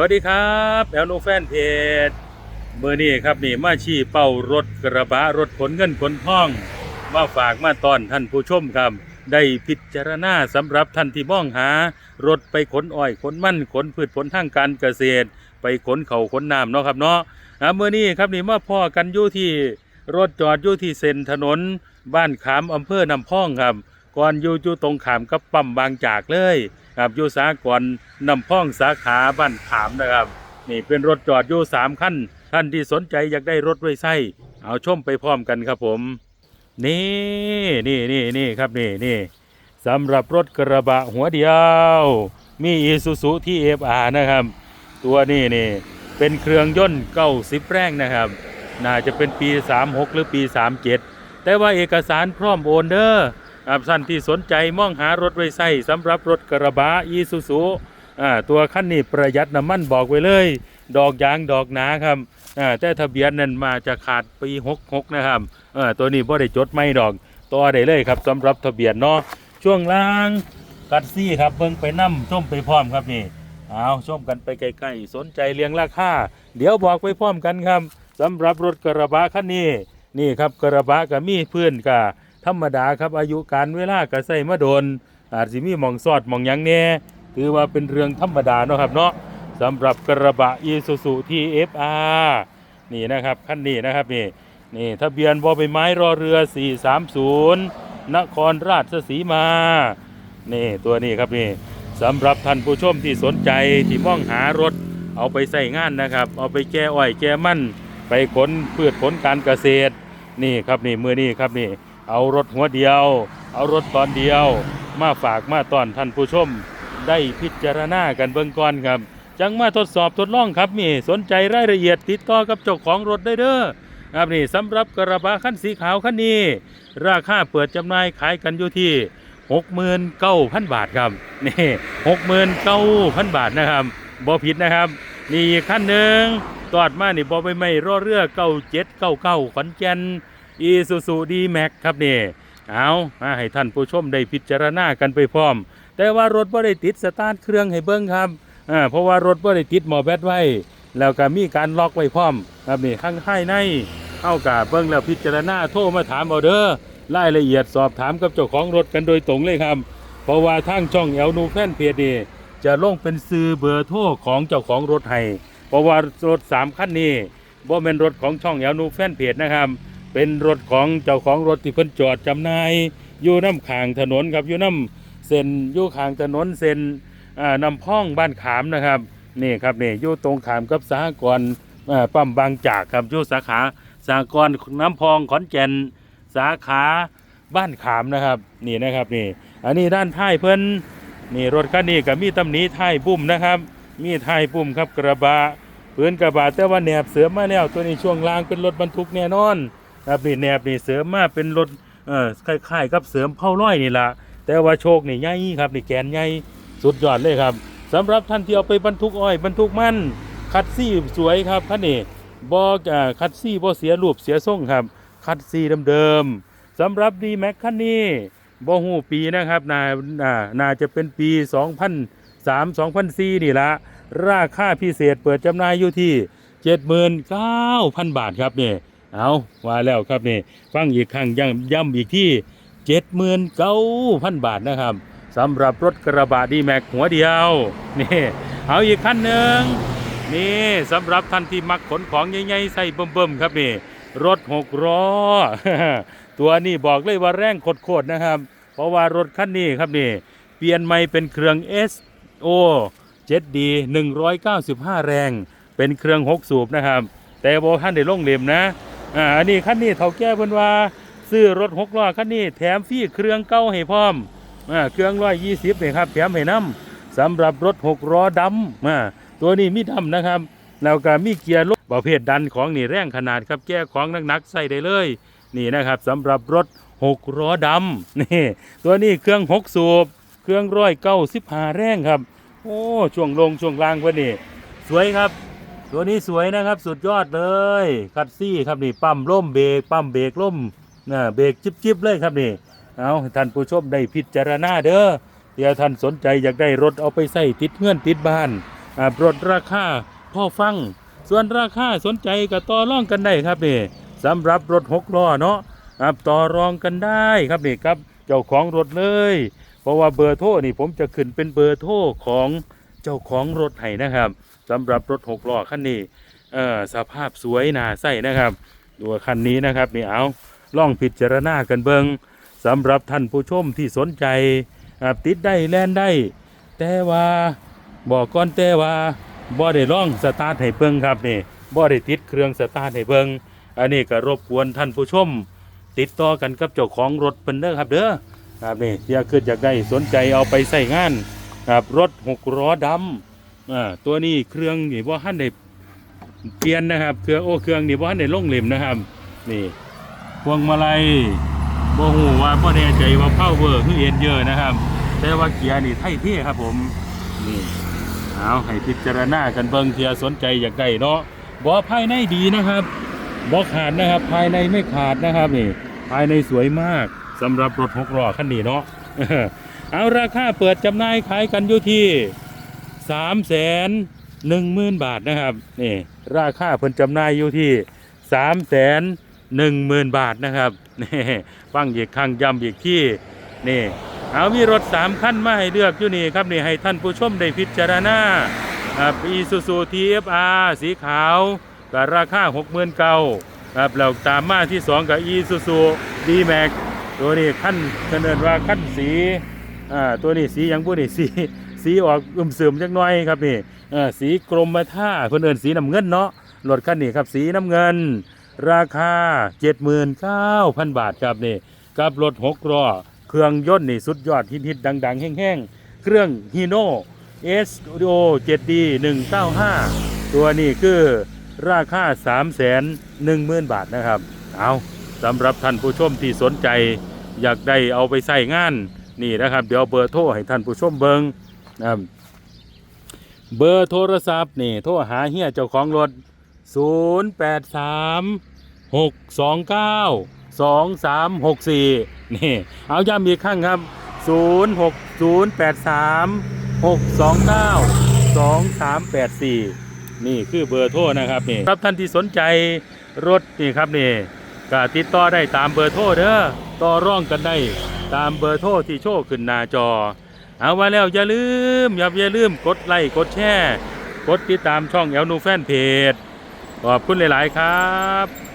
สวัสดีครับแอลโนแฟนเพจเบอร์นี้ครับนี่มาชี้เป้ารถกระบะรถขนเงินขนทอง มาฝากมาตอนท่านผู้ชมครับได้พิจารณาสำหรับท่านที่มองหา รถไปขนอ้อยขนมันขนพืชผลทางการเกษตร ไปขนเขาขนน้ำเนาะครับเนาะอ่าเมื่อนี้ครับนี่มาพ่อกันอยู่ที่รถจอดอยู่ที่เส้นถนน บ้านขามอำเภอนำพองครับก่อนอยู่อยู่ตรงขามกับปั๊มบางจากเลย ครับอยู่สากรนำพ่องสาขาบ้านขามนะครับ นี่เป็นรถจอดอยู่สามคันท่านที่สนใจอยากได้รถไว้ใช้เอาชมไปพร้อมกันครับผม นี่นี่นี่นี่ครับนี่นี่สำหรับรถกระบะหัวเดียว มีอีซูซูที่เอฟอานะครับ ตัวนี้นี่เป็นเครื่องยนต์เก้าสิบแรงนะครับ น่าจะเป็นปี 36 หรือปี 37 แต่ว่าเอกสารพร้อมโอนเด้อ ครับท่านที่สนใจมองหารถไว้ใช้สำหรับรถกระบะอีซูซูอ่าตัวคันนี้ประหยัดน้ำมันบอกไว้เลย ดอกยางดอกหนาครับอ่าแต่ทะเบียนนั้นมาจะขาดปี66นะครับตัวนี้บ่ได้จดไม่ดอกต่อได้เลยครับสำหรับทะเบียนเนาะช่วงล่างกัดซี่ครับเบิ่งไปนํชมไปพร้อมครับนี่เอาชมกันไปใกล้ๆสนใจเรียงราคาเดี๋ยวบอกไปพร้อมกันครับสำหรับรถกระบะคันนี้นี่ครับกระบะก็มีเพื่อนกะ ธรรมดาครับอายุการเวลาก็ใส่มาโดนอาจสิมีหมองซอดหมองหยังแน่ถือว่าเป็นเรื่องธรรมดาเนาะครับเนาะสำหรับกระบะ Isuzu TFR นี่นะครับคันนี้นะครับนี่นี่ทะเบียนบอใบไม้รอเรือ 430 นครราชสีมา นี่ตัวนี้ครับนี่สำหรับท่านผู้ชมที่สนใจที่มองหารถเอาไปใส่งานนะครับ เอาไปแก้อ้อยแก้มั่น ไปขนพืชผลการเกษตร นี่ครับนี่มือนี่ครับนี่ เอารถหัวเดียว เอารถตอนเดียว มาฝากมาตอนท่านผู้ชม ได้พิจารณากันเบื้องก่อนครับ จังมาทดสอบทดลองครับนี่สนใจรายละเอียดติดต่อกับเจ้าของรถได้เด้อครับนี่สำหรับกระบะคันสีขาวคันนี้ ราคาเปิดจำหน่ายขายกันอยู่ที่69,000 บาทครับนี่69,000 บาทนะครับบ่ผิดนะครับ นี่ขั้นหนึ่งตอดมานี่บอใบไม้รอเรือเก้าเจ็ดเก้าเก้าขอนแก่น อีซูซูดีแม็กครับนี่เอามาให้ท่านผู้ชมได้พิจารณากันไปพร้อม แต่ว่ารถบ่ได้ติดสตาร์ทเครื่องให้เบิ้งครับอ่าเพราะว่ารถบ่ได้ติดหมอแบตไว้ แล้วก็มีการล็อกไว้พร้อม ครับนี่ข้างให้ในเข้ากับเบิ้งแล้วพิจารณาโทรมาถามเอาเด้อรายละเอียดสอบถามกับเจ้าของรถกันโดยตรงเลยครับ เพราะว่าทางช่องเอลนูแฟนเพจนี่จะลงเป็นซื้อเบอร์โทรของเจ้าของรถให้เพราะว่ารถสามคันนี้บ่เป็นรถของช่องแอลนูแฟนเพจนะครับ เป็นรถของเจ้าของรถที่เพิ่นจอดจำหน่ายอยู่น้ำขางถนนครับอยู่น้ำเส้นอยู่ขางถนนเส้นอ่านำพ่องบ้านขามนะครับนี่ครับนี่อยู่ตรงขามกับสหกรณ์อ่าปั๊มบางจากครับอยู่สาขาสหกรณ์น้ำพองขอนแก่นสาขาบ้านขามนะครับนี่นะครับนี่อันนี้ด้านท้ายเพิ่นนี่รถคันนี้ก็มีตำหนิท้ายปุ่มนะครับ มีท้ายปุ่มครับกระบะปืนกระบะแต่ว่าแหนบเสริมมาแล้วตัวนี้ช่วงล่างเป็นรถบรรทุกแน่นอน ครับนี่แนบนี่เสริมมาเป็นรถเอ่อคล้ายๆกับเสริมเผาร้อยนี่ละแต่ว่าโชคนี่ใหญ่ครับนี่แกนใหญ่สุดยอดเลยครับสำหรับท่านที่เอาไปบรรทุกอ้อยบรรทุกมันคัดซี่สวยครับคันนี้บอกอ่าคัดซี่บ่เสียรูปเสียทรงครับ คัดซี่เดิมๆสำหรับดีแม็กคันนี้บ่ฮู้ปีนะครับนาน่าน่าจะเป็นปี 2003 2004นี่ละราคาพิเศษเปิดจำหน่ายอยู่ที่ 79,000 บาทครับนี่ เอาว่าแล้วครับนี่ฟังอีกครั้งย้ำย้ำอีกที่79,000บาทนะครับสำหรับรถกระบะดีแม็กหัวเดียวนี่เอาอีกคันหนึ่งนี่สำหรับท่านที่มักขนของใหญ่ๆใส่เบิ่มๆครับนี่รถหกล้อตัวนี้บอกเลยว่าแรงโคตรๆนะครับ เพราะว่ารถคันนี้ครับนี่เปลี่ยนใหม่เป็นเครื่อง SO 7D 195 แรง เป็นเครื่อง 6 สูบนะครับ แต่บอท่านได้ลงเล่มนะ อ่าอันนี้คันนี้เท่าแก่เพิ่นว่าซื้อรถ6ล้อคันนี้แถมฟรีเครื่องเก่าให้พร้อมอ่าเครื่อง120นี่ครับแถมให้นํสำหรับรถ6ล้อดำอ่าตัวนี้มีดำนะครับแล้วก็มีเกียร์รถประเภทดันของนี่แรงขนาดครับแก้ของหนักๆใส่ได้เลย นี่นะครับสำหรับรถหกล้อดำนี่ตัวนี้เครื่องหกสูบเครื่องร้อยเก้าสิบห้าแรงครับ โอ้ช่วงลงช่วงล่างเพื่อนนี่ สวยครับ ตัวนี้สวยนะครับสุดยอดเลยคัดซี่ครับนี่ปั๊มล่มเบรกปั๊มเบรกล่มนะเบรกจิบๆเลยครับนี่เอาท่านผู้ชมได้พิจารณาเด้อเดี๋ยวท่านสนใจอยากได้รถเอาไปใส่ติดเงื่อนติดบ้านอ่าลดราคาพ่อฟัง ส่วนราคาสนใจก็ต่อรองกันได้ครับนี่สำหรับรถหกล้อเนาะครับต่อรองกันได้ครับนี่ครับเจ้าของรถเลย เพราะว่าเบอร์โทรนี่ผมจะขึ้นเป็นเบอร์โทรของ จ้าของรถให้นะครับสำหรับรถหกล้อคันนี้เอ่อสภาพสวยน่าใส่นะครับดูคันนี้นะครับนี่เอาล่องพิจารณากันเบิงสำหรับท่านผู้ชมที่สนใจติดได้แล่นได้ แต่ว่าบอกก่อนแต่ว่าบ่ได้ล่องสตาร์ทให้เบิงครับนี่บ่ได้ติดเครื่องสตาร์ทให้เบิงอันนี้ก็รบกวนท่านผู้ชม ติดต่อกันกับเจ้าของรถเพิ่นเด้อครับเด้อครับนี่อยากขึ้นอยากได้สนใจเอาไปใส่งาน ครับรถหกล้อดำอ่าตัวนี้เครื่องนี่บ่ทันได้เปลี่ยนนะครับ เครื่องโอ้เครื่องนี่บ่ทันได้ลงเหลี่ยมนะครับ นี่พวงมาลัยบ่ฮู้ว่าบ่แน่ใจว่าพาเวอร์คือเอ็นเยอะนะครับ แต่ว่าเกียร์นี่ไทยเท่ครับผมนี่เอาให้พิจารณากันเบิ่งเทียสนใจอยากได้เนาะบ่ภายในดีนะครับบ่ขาดนะครับ ภายในไม่ขาดนะครับนี่ ภายในสวยมากสำหรับรถหกล้อคันนี้เนาะ เอาราคาเปิดจำหน่ายขายกันอยู่ที่สามแสนหนึ่งหมื่นบาทนะครับนี่ราคาเพิ่นจำหน่ายอยู่ที่สามแสนหนึ่งหมื่นบาทนะครับนี่ฟังอีกครั้งย้ำอีกที่นี่เอามีรถสามคันมาให้เลือกอยู่นี่ครับนี่ให้ท่านผู้ชมได้พิจารณาอีซูซูทีเอฟอาร์สีขาวกับราคาหกหมื่นเก้าครับแล้วตามมาที่สองกับอีซูซูดีแม็กตัวนี้ขั้นเสนินว่าขั้นสี อ่าตัวนี้สียังบุนี่สีสีออกอึมเสื่อมจักหน่อยครับนี่อ่อสีกรมท่าเพิ่นเอินสีน้ำเงินเนาะรถคันนี้ครับสีน้ำเงิน ราคา 79,000 บาทครับนี่กับรถหกล้อเครื่องยนต์นี่สุดยอดฮิตๆดัง ๆ แห้งๆ เครื่องฮีโน่ S Studio 7D 195 ตัวนี้คือราคา 3 1 0 0 0 0 บาทนะครับ เอาสำหรับท่านผู้ชมที่สนใจอยากได้เอาไปใส่งาน นี่นะครับ เดี๋ยวเบอร์โทรให้ท่านผู้ชมเบิงนะครับเบอร์โทรศัพท์นี่โทรหาเฮียเจ้าของรถ 083หกสองเก้าสองสามหกสี่นี่ เอาย้ำอีกครั้งครับศูนย์หกศูนย์แปดสามหกสองเก้าสองสามแปดสี่นี่คือเบอร์โทรนะครับนี่ครับท่านที่สนใจรถนี่ครับนี่ก็ติดต่อได้ตามเบอร์โทรเด้อต่อร่องกันได้ ตามเบอร์โทรที่โชว์ขึ้นหน้าจอ เอาไว้แล้วอย่าลืมอย่าอย่าลืมกดไลค์กดแชร์กดติดตามช่องแอลนูแฟนเพจขอบคุณหลาย ๆ ครับ